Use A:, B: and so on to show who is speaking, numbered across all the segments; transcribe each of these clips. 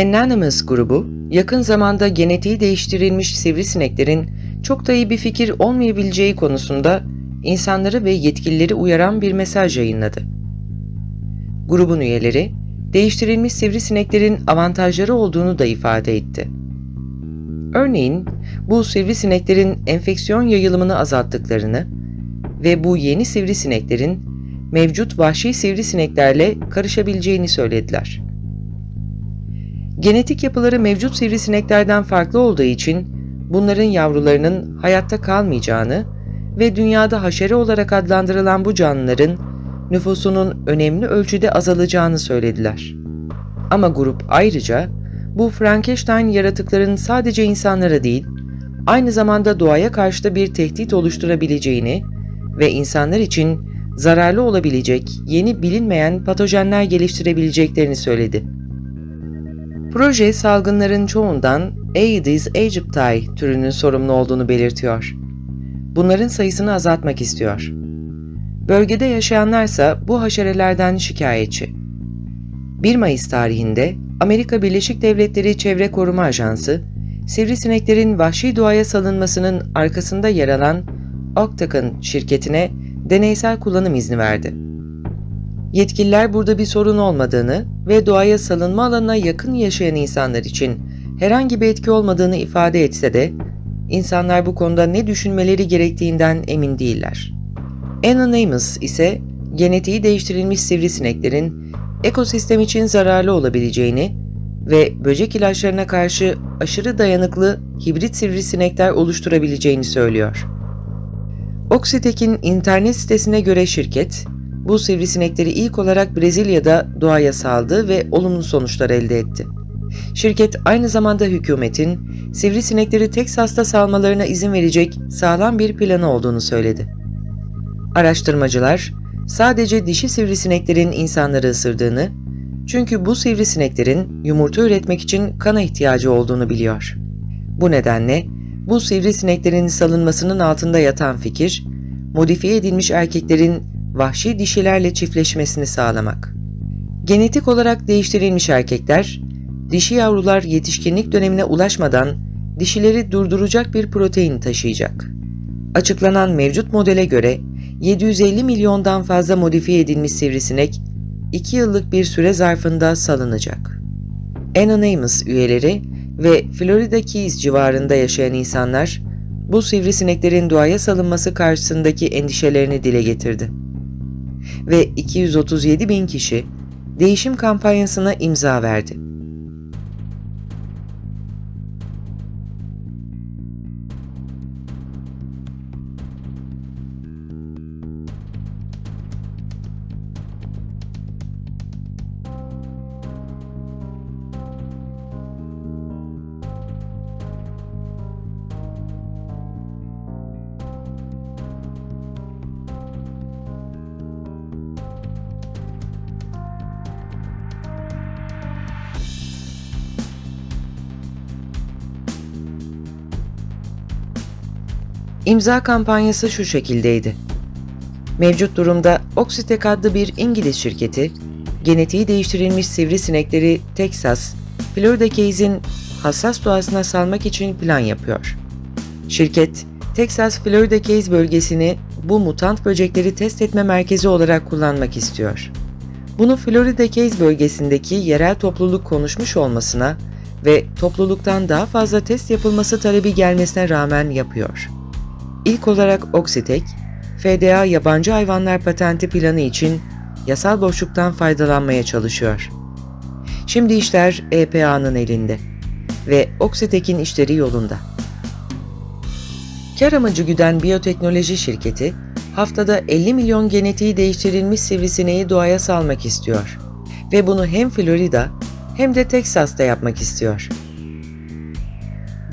A: Anonymous grubu, yakın zamanda genetiği değiştirilmiş sivrisineklerin çok da iyi bir fikir olmayabileceği konusunda insanları ve yetkilileri uyaran bir mesaj yayınladı. Grubun üyeleri, değiştirilmiş sivrisineklerin avantajları olduğunu da ifade etti. Örneğin, bu sivrisineklerin enfeksiyon yayılımını azalttıklarını ve bu yeni sivrisineklerin mevcut vahşi sivrisineklerle karışabileceğini söylediler. Genetik yapıları mevcut sivrisineklerden farklı olduğu için bunların yavrularının hayatta kalmayacağını ve dünyada haşere olarak adlandırılan bu canlıların nüfusunun önemli ölçüde azalacağını söylediler. Ama grup ayrıca bu Frankenstein yaratıkların sadece insanlara değil, aynı zamanda doğaya karşı da bir tehdit oluşturabileceğini ve insanlar için zararlı olabilecek yeni bilinmeyen patojenler geliştirebileceklerini söyledi. Proje salgınların çoğundan Aedes aegypti türünün sorumlu olduğunu belirtiyor. Bunların sayısını azaltmak istiyor. Bölgede yaşayanlarsa bu haşerelerden şikayetçi. 1 Mayıs tarihinde Amerika Birleşik Devletleri Çevre Koruma Ajansı, sivrisineklerin vahşi doğaya salınmasının arkasında yer alan Octagon şirketine deneysel kullanım izni verdi. Yetkililer burada bir sorun olmadığını ve doğaya salınma alanına yakın yaşayan insanlar için herhangi bir etki olmadığını ifade etse de insanlar bu konuda ne düşünmeleri gerektiğinden emin değiller. Anonymous ise genetiği değiştirilmiş sivrisineklerin ekosistem için zararlı olabileceğini ve böcek ilaçlarına karşı aşırı dayanıklı hibrit sivrisinekler oluşturabileceğini söylüyor. Oxitec'in internet sitesine göre şirket, bu sivrisinekleri ilk olarak Brezilya'da doğaya saldı ve olumlu sonuçlar elde etti. Şirket aynı zamanda hükümetin sivrisinekleri Teksas'ta salmalarına izin verecek sağlam bir planı olduğunu söyledi. Araştırmacılar sadece dişi sivrisineklerin insanları ısırdığını, çünkü bu sivrisineklerin yumurta üretmek için kana ihtiyacı olduğunu biliyor. Bu nedenle bu sivrisineklerin salınmasının altında yatan fikir, modifiye edilmiş erkeklerin vahşi dişilerle çiftleşmesini sağlamak. Genetik olarak değiştirilmiş erkekler, dişi yavrular yetişkinlik dönemine ulaşmadan dişileri durduracak bir protein taşıyacak. Açıklanan mevcut modele göre 750 milyondan fazla modifiye edilmiş sivrisinek 2 yıllık bir süre zarfında salınacak. Anonymous üyeleri ve Florida Keys civarında yaşayan insanlar bu sivrisineklerin doğaya salınması karşısındaki endişelerini dile getirdi. Ve 237 bin kişi değişim kampanyasına imza verdi. İmza kampanyası şu şekildeydi. Mevcut durumda Oxitec adlı bir İngiliz şirketi, genetiği değiştirilmiş sivrisinekleri Texas, Florida Case'in hassas doğasına salmak için plan yapıyor. Şirket, Texas Florida Case bölgesini bu mutant böcekleri test etme merkezi olarak kullanmak istiyor. Bunu Florida Case bölgesindeki yerel topluluk konuşmuş olmasına ve topluluktan daha fazla test yapılması talebi gelmesine rağmen yapıyor. İlk olarak Oxitec, FDA yabancı hayvanlar patenti planı için yasal boşluktan faydalanmaya çalışıyor. Şimdi işler EPA'nın elinde ve Oxitec'in işleri yolunda. Kar amacı güden biyoteknoloji şirketi, haftada 50 milyon genetiği değiştirilmiş sivrisineği doğaya salmak istiyor ve bunu hem Florida hem de Teksas'ta yapmak istiyor.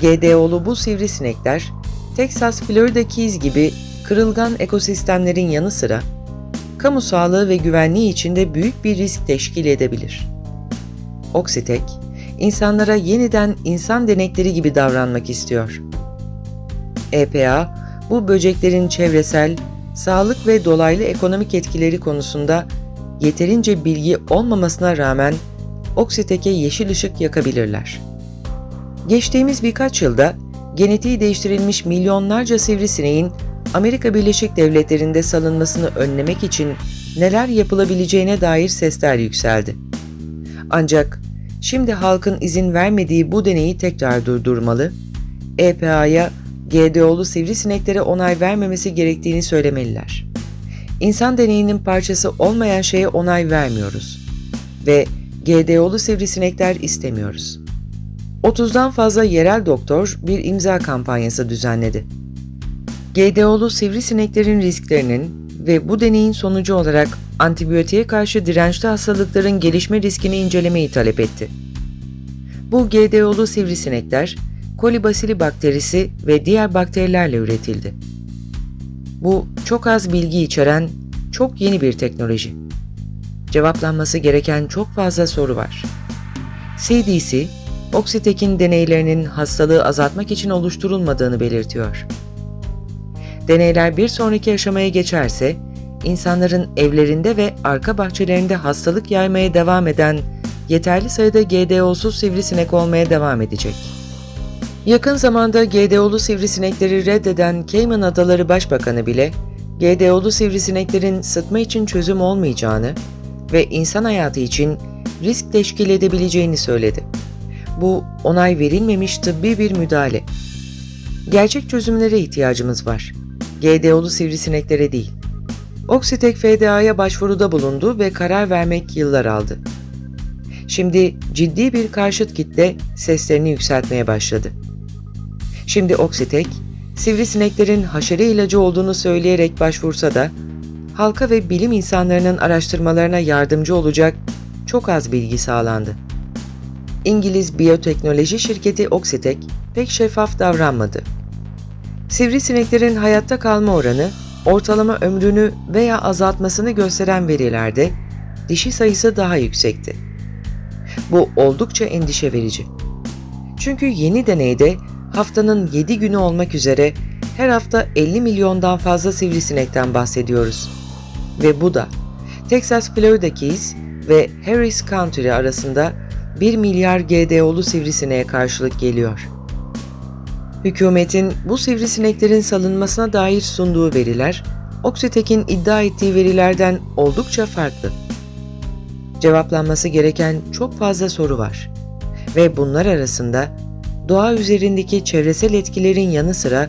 A: GDO'lu bu sivrisinekler Texas, Florida Keys gibi kırılgan ekosistemlerin yanı sıra kamu sağlığı ve güvenliği içinde büyük bir risk teşkil edebilir. Oxitec, insanlara yeniden insan denekleri gibi davranmak istiyor. EPA, bu böceklerin çevresel, sağlık ve dolaylı ekonomik etkileri konusunda yeterince bilgi olmamasına rağmen Oksitek'e yeşil ışık yakabilirler. Geçtiğimiz birkaç yılda genetiği değiştirilmiş milyonlarca sivrisineğin Amerika Birleşik Devletleri'nde salınmasını önlemek için neler yapılabileceğine dair sesler yükseldi. Ancak şimdi halkın izin vermediği bu deneyi tekrar durdurmalı, EPA'ya GDO'lu sivrisineklere onay vermemesi gerektiğini söylemeliler. İnsan deneyinin parçası olmayan şeye onay vermiyoruz ve GDO'lu sivrisinekler istemiyoruz. 30'dan fazla yerel doktor bir imza kampanyası düzenledi. GDO'lu sivrisineklerin risklerinin ve bu deneyin sonucu olarak antibiyotiğe karşı dirençli hastalıkların gelişme riskini incelemeyi talep etti. Bu GDO'lu sivrisinekler, kolibasili bakterisi ve diğer bakterilerle üretildi. Bu çok az bilgi içeren çok yeni bir teknoloji. Cevaplanması gereken çok fazla soru var. CDC, Oxitec'in deneylerinin hastalığı azaltmak için oluşturulmadığını belirtiyor. Deneyler bir sonraki aşamaya geçerse, insanların evlerinde ve arka bahçelerinde hastalık yaymaya devam eden yeterli sayıda GDO'suz sivrisinek olmaya devam edecek. Yakın zamanda GDO'lu sivrisinekleri reddeden Cayman Adaları Başbakanı bile, GDO'lu sivrisineklerin sıtma için çözüm olmayacağını ve insan hayatı için risk teşkil edebileceğini söyledi. Bu onay verilmemiş tıbbi bir müdahale. Gerçek çözümlere ihtiyacımız var. GDO'lu sivrisineklere değil. Oksitek FDA'ya başvuruda bulundu ve karar vermek yıllar aldı. Şimdi ciddi bir karşıt kitle seslerini yükseltmeye başladı. Şimdi Oksitek, sivrisineklerin haşere ilacı olduğunu söyleyerek başvursa da, halka ve bilim insanlarının araştırmalarına yardımcı olacak çok az bilgi sağlandı. İngiliz biyoteknoloji şirketi Oksitek pek şeffaf davranmadı. Sivrisineklerin hayatta kalma oranı, ortalama ömrünü veya azaltmasını gösteren verilerde dişi sayısı daha yüksekti. Bu oldukça endişe verici. Çünkü yeni deneyde haftanın 7 günü olmak üzere her hafta 50 milyondan fazla sivrisinekten bahsediyoruz. Ve bu da Texas Florida Keys ve Harris County arasında 1 milyar GDO'lu sivrisineğe karşılık geliyor. Hükümetin bu sivrisineklerin salınmasına dair sunduğu veriler, Oksitek'in iddia ettiği verilerden oldukça farklı. Cevaplanması gereken çok fazla soru var ve bunlar arasında doğa üzerindeki çevresel etkilerin yanı sıra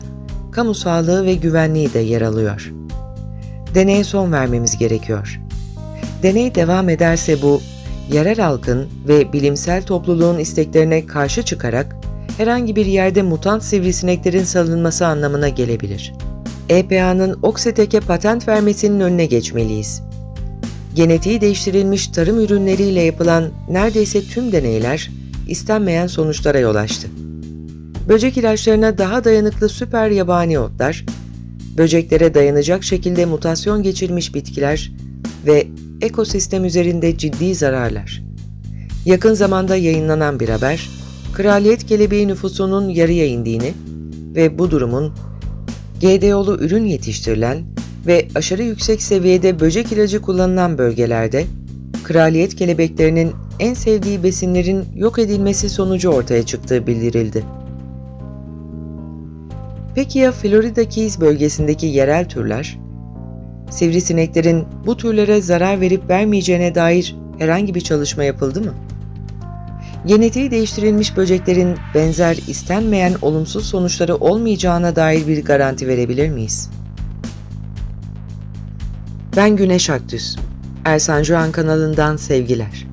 A: kamu sağlığı ve güvenliği de yer alıyor. Deneye son vermemiz gerekiyor. Deney devam ederse bu, yerel halkın ve bilimsel topluluğun isteklerine karşı çıkarak herhangi bir yerde mutant sivrisineklerin salınması anlamına gelebilir. EPA'nın Oksitek'e patent vermesinin önüne geçmeliyiz. Genetiği değiştirilmiş tarım ürünleriyle yapılan neredeyse tüm deneyler istenmeyen sonuçlara yol açtı. Böcek ilaçlarına daha dayanıklı süper yabani otlar, böceklere dayanacak şekilde mutasyon geçirmiş bitkiler ve ekosistem üzerinde ciddi zararlar. Yakın zamanda yayınlanan bir haber, kraliyet kelebeği nüfusunun yarıya indiğini ve bu durumun GDO'lu ürün yetiştirilen ve aşırı yüksek seviyede böcek ilacı kullanılan bölgelerde kraliyet kelebeklerinin en sevdiği besinlerin yok edilmesi sonucu ortaya çıktığı bildirildi. Peki ya Florida Keys bölgesindeki yerel türler? Sivrisineklerin bu türlere zarar verip vermeyeceğine dair herhangi bir çalışma yapıldı mı? Genetiği değiştirilmiş böceklerin benzer istenmeyen olumsuz sonuçları olmayacağına dair bir garanti verebilir miyiz? Ben Güneş Aktüs. Ersan Juan kanalından sevgiler.